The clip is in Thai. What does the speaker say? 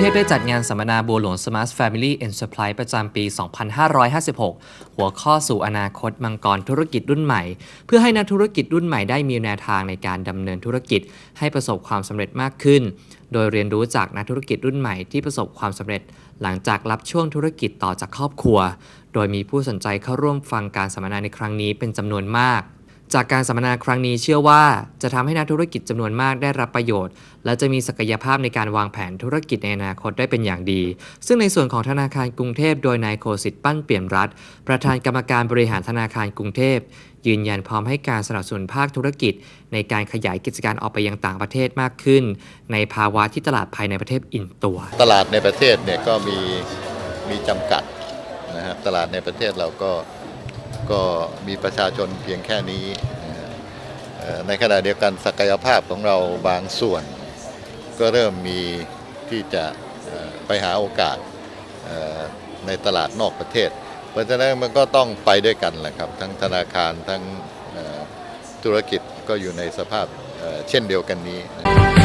เทพได้จัดงานสัมมนาบัวหลวง Smart Family Enterprise ประจำปี 2556 หัวข้อสู่อนาคตมังกรธุรกิจรุ่นใหม่ เพื่อให้นักธุรกิจรุ่นใหม่ได้มีแนวทางในการดำเนินธุรกิจ ให้ประสบความสำเร็จมากขึ้น โดยเรียนรู้จากนักธุรกิจรุ่นใหม่ที่ประสบความสำเร็จ หลังจากรับช่วงธุรกิจต่อจากครอบครัว โดยมีผู้สนใจเข้าร่วมฟังการสัมมนาในครั้งนี้เป็นจำนวนมาก จากการสัมมนาครั้งนี้เชื่อว่าจะทำให้นักธุรกิจจำนวนมากได้รับประโยชน์ และจะมีศักยภาพในการวางแผนธุรกิจในอนาคตได้เป็นอย่างดี ซึ่งในส่วนของธนาคารกรุงเทพโดยนายโคสิทธิ์ปั้นเปี่ยมรัฐ ประธานกรรมการบริหารธนาคารกรุงเทพ ยืนยันพร้อมให้การสนับสนุนภาคธุรกิจ ในการขยายกิจการออกไปยังต่างประเทศมากขึ้น ในภาวะที่ตลาดภายในประเทศอิ่มตัว ตลาดในประเทศเนี่ยก็มีมีจำกัดนะครับตลาดในประเทศเราก็ ก็มีประชาชนเพียงแค่นี้ ในขณะเดียวกันศักยภาพของเราบางส่วน ก็เริ่มมีที่จะไปหาโอกาสในตลาดนอกประเทศ เพราะฉะนั้นมันก็ต้องไปด้วยกันแหละครับ ทั้งธนาคารทั้งธุรกิจก็อยู่ในสภาพเช่นเดียวกันนี้นะ